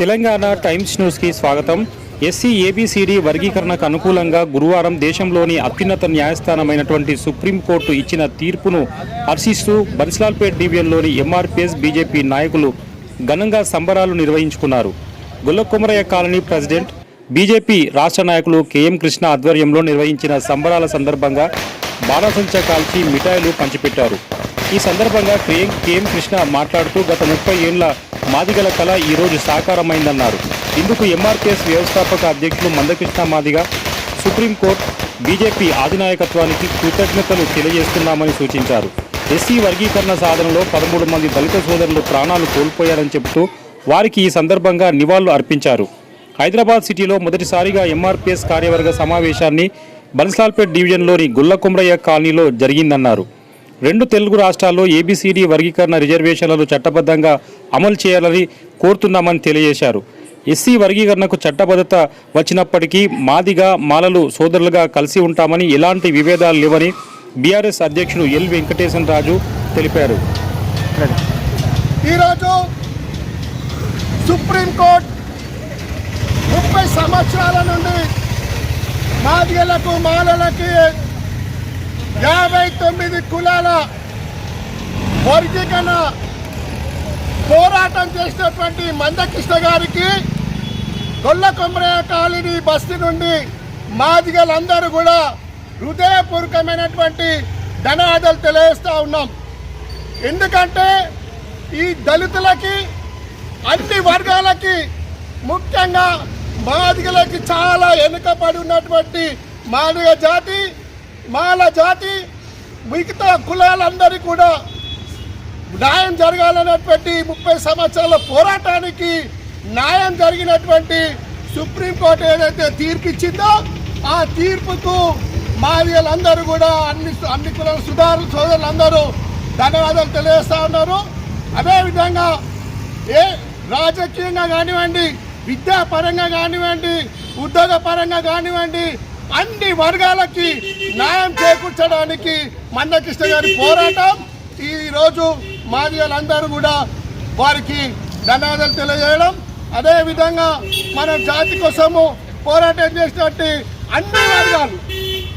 Telangana times న్యూస్కి స్వాగతం. SC A B C D వర్గీకరణకు అనుకూలంగా గురువారం దేశంలోని అత్యున్నత న్యాయస్థానమైనటువంటి సుప్రీంకోర్టు ఇచ్చిన తీర్పును హర్షిస్తూ బన్స్లాల్పేట్ డివిజన్లోని ఎంఆర్పిఎస్ బీజేపీ నాయకులు ఘనంగా సంబరాలు నిర్వహించుకున్నారు. గుల్లకుమరయ్య కాలనీ ప్రెసిడెంట్ బీజేపీ రాష్ట్ర నాయకులు కెఎం కృష్ణ ఆధ్వర్యంలో నిర్వహించిన సంబరాల సందర్భంగా బాణసంచ కాల్చి మిఠాయిలు పంచిపెట్టారు. ఈ సందర్భంగా కేఎం కేఎం కృష్ణ మాట్లాడుతూ గత ముప్పై ఏళ్ళ మాదిగల కళ ఈరోజు సాకారమైందన్నారు. ఇందుకు ఎంఆర్పిఎస్ వ్యవస్థాపక అధ్యక్షులు Mandakrishna Madiga supreme court BJP ఆధినాయకత్వానికి కృతజ్ఞతలు తెలియజేస్తున్నామని సూచించారు. ఎస్సీ వర్గీకరణ సాధనలో పదమూడు మంది దళిత సోదరులు ప్రాణాలు కోల్పోయారని చెబుతూ వారికి ఈ సందర్భంగా నివాళులు అర్పించారు. హైదరాబాద్ సిటీలో మొదటిసారిగా ఎంఆర్పిఎస్ కార్యవర్గ సమావేశాన్ని బన్స్లాల్పేట్ డివిజన్లోని గుల్లకుమ్రయ్య కాలనీలో జరిగిందన్నారు. రెండు తెలుగు రాష్ట్రాల్లో ఏబిసిడి వర్గీకరణ రిజర్వేషన్లను చట్టబద్ధంగా అమలు చేయాలని కోరుతున్నామని తెలియజేశారు. ఎస్సీ వర్గీకరణకు చట్టబద్ధత వచ్చినప్పటికీ మాదిగా మాలలు సోదరులుగా కలిసి ఉంటామని ఎలాంటి విభేదాలు లేవని బీఆర్ఎస్ అధ్యక్షుడు ఎల్ వెంకటేశన్ రాజు తెలిపారు. ఈరోజు సుప్రీంకోర్టు ముప్పై సంవత్సరాల నుండి మాదిగలకు మాలలకి యాభై తొమ్మిది కులాల వర్గీకరణ పోరాటం చేసినటువంటి మందకృష్ణ గారికి గొల్ల కొమరయ్య కాలనీ బస్తీ నుండి మాదిగలందరూ కూడా హృదయపూర్వకమైనటువంటి ధన్యవాదాలు తెలియజేస్తూ ఉన్నాం. ఎందుకంటే ఈ దళితులకి అన్ని వర్గాలకి ముఖ్యంగా మాదిగలకి చాలా వెనుకబడి ఉన్నటువంటి మాదిగ జాతి మాల జాతి మిగతా కులాలందరికీ కూడా న్యాయం జరగాలన్నటువంటి ముప్పై సంవత్సరాల పోరాటానికి న్యాయం జరిగినటువంటి సుప్రీంకోర్టు ఏదైతే తీర్పు ఇచ్చిందో ఆ తీర్పుకు మాదిగలందరూ కూడా అన్ని అన్ని కులాల సుధారు సోదరులందరూ ధన్యవాదాలు తెలియజేస్తూ ఉన్నారు. అదేవిధంగా ఏ రాజకీయంగా కానివ్వండి విద్యాపరంగా కానివ్వండి ఉద్యోగపరంగా కానివ్వండి అన్ని వర్గాలకి న్యాయం చేకూర్చడానికి మందకృష్ణ గారి పోరాటం. ఈరోజు రోజు మాదిగలందరూ కూడా వారికి ధన్యవాదాలు తెలియజేయడం. అదేవిధంగా మన జాతి కోసము పోరాటం చేసినట్టు అన్ని వర్గాలు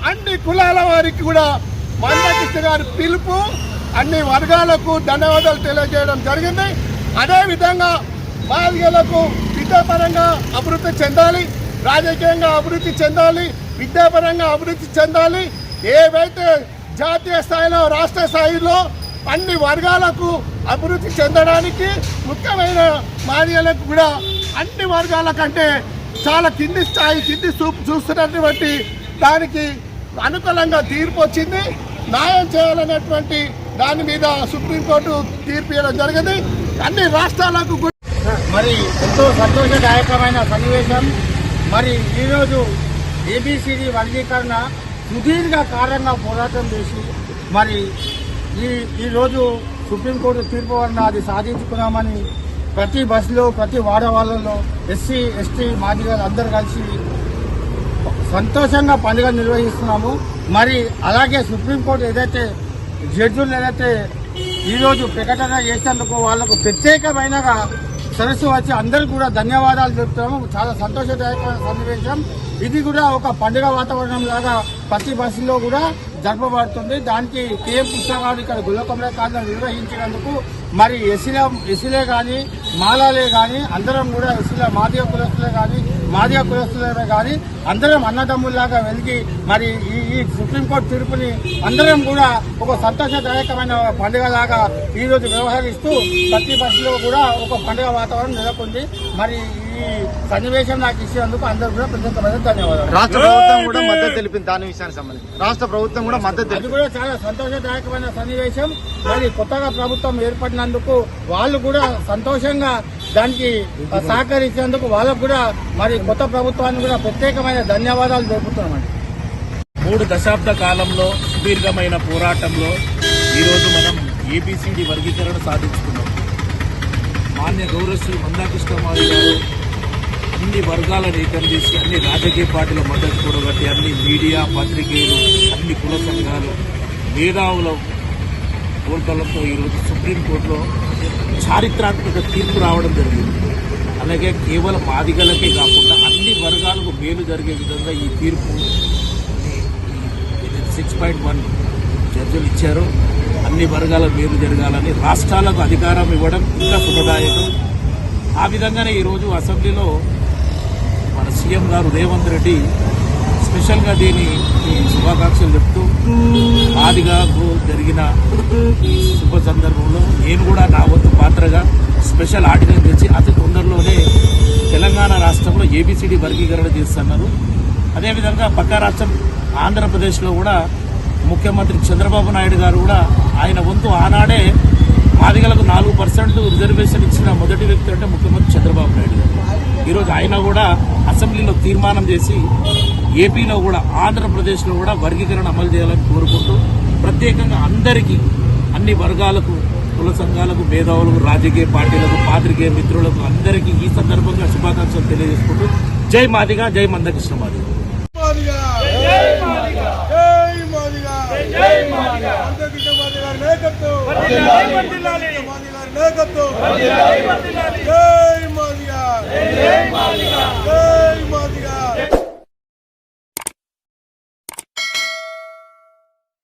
అన్ని కులాల వారికి కూడా మందకృష్ణ గారి పిలుపు అన్ని వర్గాలకు ధన్యవాదాలు తెలియజేయడం జరిగింది. అదేవిధంగా మాదిగలకు విద్యాపరంగా అభివృద్ధి చెందాలి రాజకీయంగా అభివృద్ధి చెందాలి విద్యాపరంగా అభివృద్ధి చెందాలి. ఏవైతే జాతీయ స్థాయిలో రాష్ట్ర స్థాయిలో అన్ని వర్గాలకు అభివృద్ధి చెందడానికి ముఖ్యమైన మాదిగలకు కూడా అన్ని వర్గాల కంటే చాలా కింది స్థాయి కింది చూపు చూస్తున్నటువంటి దానికి అనుకూలంగా తీర్పు వచ్చింది. న్యాయం చేయాలనేటువంటి దాని మీద సుప్రీంకోర్టు తీర్పు ఇవ్వడం జరిగింది. అన్ని రాష్ట్రాలకు కూడా మరి ఎంతో సంతోషదాయకమైన సన్నివేశం. మరి ఈరోజు ఏబిసిడి వర్గీకరణ సుదీర్ఘ కారణంగా పోరాటం చేసి మరి ఈ ఈరోజు సుప్రీంకోర్టు తీర్పు వలన అది సాధించుకున్నామని ప్రతి బస్సులో ప్రతి వాడవాళ్ళలో ఎస్సీ ఎస్టీ మాదిగలు అందరు కలిసి సంతోషంగా పండుగ నిర్వహిస్తున్నాము. మరి అలాగే సుప్రీంకోర్టు ఏదైతే జడ్జులు ఏదైతే ఈరోజు ప్రకటన చేసినందుకు వాళ్ళకు ప్రత్యేకమైనగా సరస్సు వచ్చి అందరూ కూడా ధన్యవాదాలు చెప్తున్నాము చాలా సంతోషదాయకమైన సన్నివేశం. ఇది కూడా ఒక పండుగ వాతావరణం లాగా ప్రతి బస్సులో కూడా జరపబడుతుంది. దానికి కేఎం పుస్తకాలు ఇక్కడ గుల్లకొమర కాదని నిర్వహించినందుకు మరి ఎసిలే ఎస్సీలే కానీ మాలాలే కానీ అందరం కూడా ఎస్సీల మాదిగ కులస్తులే కానీ మాదిగ కులస్తులే కానీ అందరం అన్నదమ్ముల్లాగా వెలిగి మరి ఈ ఈ సుప్రీంకోర్టు తీర్పుని అందరం కూడా ఒక సంతోషదాయకమైన పండుగలాగా లాగా ఈరోజు వ్యవహరిస్తూ ప్రతి బస్సులో కూడా ఒక పండుగ వాతావరణం నెలకొంది. మరి ఈ సన్నివేశం నాకు ఇచ్చినందుకు అందరూ కూడా ప్రత్యేకమైన ధన్యవాదాలు. రాష్ట్ర ప్రభుత్వం కూడా మద్దతు తెలిపింది దాని విషయానికి సంబంధించి. రాష్ట్ర ప్రభుత్వం కూడా మద్దతు అది కూడా చాలా సంతోషదాయకమైన సన్నివేశం. మరి కొత్తగా ప్రభుత్వం ఏర్పడినందుకు వాళ్ళు కూడా సంతోషంగా దానికి సహకరించినందుకు వాళ్ళకు కూడా మరి కొత్త ప్రభుత్వానికి కూడా ప్రత్యేకమైన ధన్యవాదాలు తెలుపుతున్నామండి. మూడు దశాబ్ద కాలంలో సుదీర్ఘమైన పోరాటంలో ఈరోజు మనం ఏబిసిడి వర్గీకరణ సాధించుకున్నాం. మాన్య గౌరవశ్రీ మందాకృష్ణమారి గారు వర్గాలను ఏకం చేసి అన్ని రాజకీయ పార్టీల మద్దతు కూడగట్టి అన్ని మీడియా పత్రికేయులు అన్ని కుల సంఘాలు మేధావుల కోరికలతో ఈరోజు సుప్రీంకోర్టులో చారిత్రాత్మక తీర్పు రావడం జరిగింది. అలాగే కేవలం ఆదిగలకే కాకుండా అన్ని వర్గాలకు మేలు జరిగే విధంగా ఈ తీర్పు సిక్స్ పాయింట్ వన్ జడ్జిలు ఇచ్చారు. అన్ని వర్గాల మేలు జరగాలని రాష్ట్రాలకు అధికారం ఇవ్వడం ఇంకా శుభదాయకం. ఆ విధంగానే ఈరోజు అసెంబ్లీలో మన సీఎం గారు రేవంత్ రెడ్డి స్పెషల్గా దీని శుభాకాంక్షలు చెప్తూ ఆదిగా జరిగిన ఈ శుభ సందర్భంలో నేను కూడా నా వంతు పాత్రగా స్పెషల్ ఆర్డినెన్స్ తెచ్చి అతి తొందరలోనే తెలంగాణ రాష్ట్రంలో ఏబిసిడి వర్గీకరణ చేస్తున్నారు. అదేవిధంగా పక్క రాష్ట్రం ఆంధ్రప్రదేశ్లో కూడా ముఖ్యమంత్రి చంద్రబాబు నాయుడు గారు కూడా ఆయన వంతు ఆనాడే మాదిగలకు నాలుగు పర్సెంట్ రిజర్వేషన్ ఇచ్చిన మొదటి వ్యక్తి అంటే ముఖ్యమంత్రి చంద్రబాబు నాయుడు గారు. ఈరోజు ఆయన కూడా అసెంబ్లీలో తీర్మానం చేసి ఏపీలో కూడా ఆంధ్రప్రదేశ్లో కూడా వర్గీకరణ అమలు చేయాలని కోరుకుంటూ ప్రత్యేకంగా అందరికీ అన్ని వర్గాలకు కుల సంఘాలకు మేధావులకు రాజకీయ పార్టీలకు పాత్రికేయ మిత్రులకు అందరికీ ఈ సందర్భంగా శుభాకాంక్షలు తెలియజేసుకుంటూ జై మాదిగా జై మందకృష్ణ మాదిగా. నాయకత్వం. జై మోదీ గారు జై మోదీ గారు